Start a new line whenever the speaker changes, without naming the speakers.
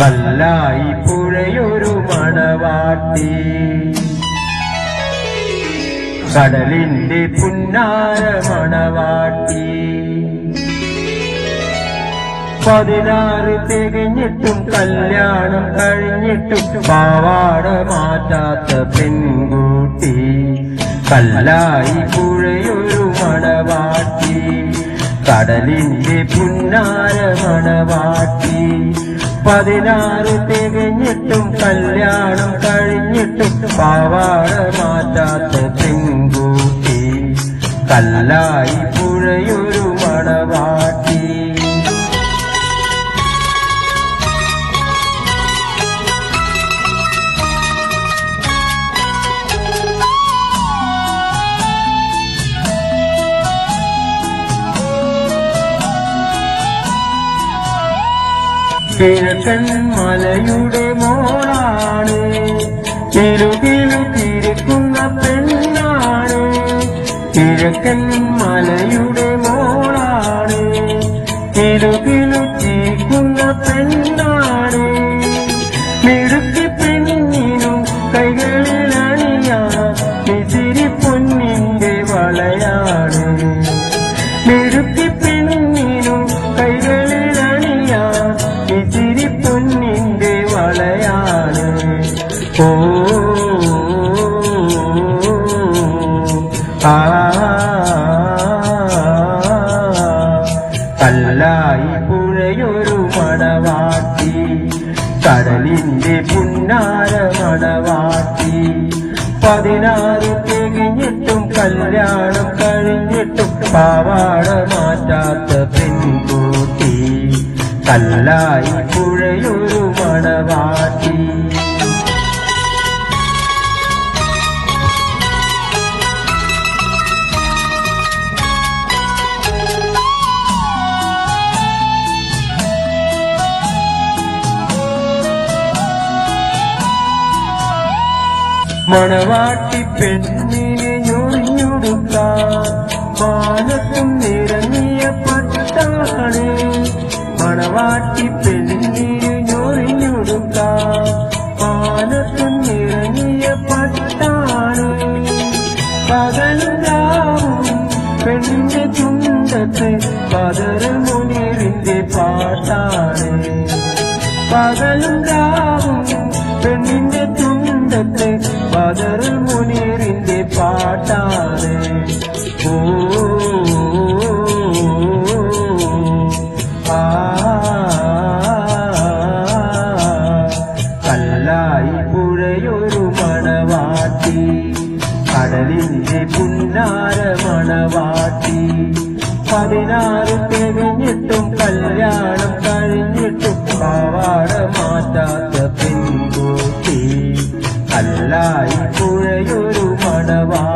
കല്ലായി പുഴയൊരു മണവാട്ടി കടലിന്റെ പുന്നാര മണവാട്ടി. പതിനാറ് തികഞ്ഞിട്ടും കല്യാണം കഴിഞ്ഞിട്ടും പാവാട മാറ്റാത്ത പെൺകുട്ടി. കല്ലായി പുഴയൊരു മണവാട്ടി. കടലിന്റെ പുന്നാര മണവാട്ടി. പതിനാറ് തികഞ്ഞിട്ടും കല്യാണം കഴിഞ്ഞിട്ടും പാവാട മാറ്റാത്ത പെൺകുട്ടി. കല്ലായി പുഴയൊരു മണവാട്ടി കിഴക്കൻ മലയുടെ മോളാണ്. ഇരുകിലു തിരിക്കുന്ന പെണ്ണാണ്. കിഴക്കൻ മലയുടെ കല്ലായി പുഴയൊരു മടവാട്ടി കടലിന്റെ പുന്നാര മടവാട്ടി. പതിനാറ് തികഞ്ഞിട്ടും കല്യാണം കഴിഞ്ഞിട്ടും പാവാട മാറ്റാത്ത പെൺകൂട്ടി. കല്ലായി പുഴയൊരു മണവാട്ടി മണവാട്ടി പെണ്ണിനെ ഞൊഴിഞ്ഞുടുക്കാൻ മാനത്തും നിറങ്ങിയ പട്ടാണ് മണവാട്ടി പെണ്ണിനെ ഞൊഴിഞ്ഞുടുക്കാൻ മാനത്തും നിറങ്ങിയ പട്ടാണ് പകലുകാവും പെണ്ണിന്റെ ചുണ്ടത്ത് പതരമുനിറിന്റെ പാട്ടാണ്. പകലും ബദർ മുനീറിന്റെ പാട്ടാണ്. ഓ കല്ലായി പുഴയൊരു മണവാട്ടി കടലിന്റെ പുന്നാര മണവാട്ടി. പതിനാറ് തികഞ്ഞിട്ടും കല്യാണം കഴിഞ്ഞിട്ടും പാവാട മാറ്റാത്ത പെൺകുട്ടി. അല്ലായി மணவா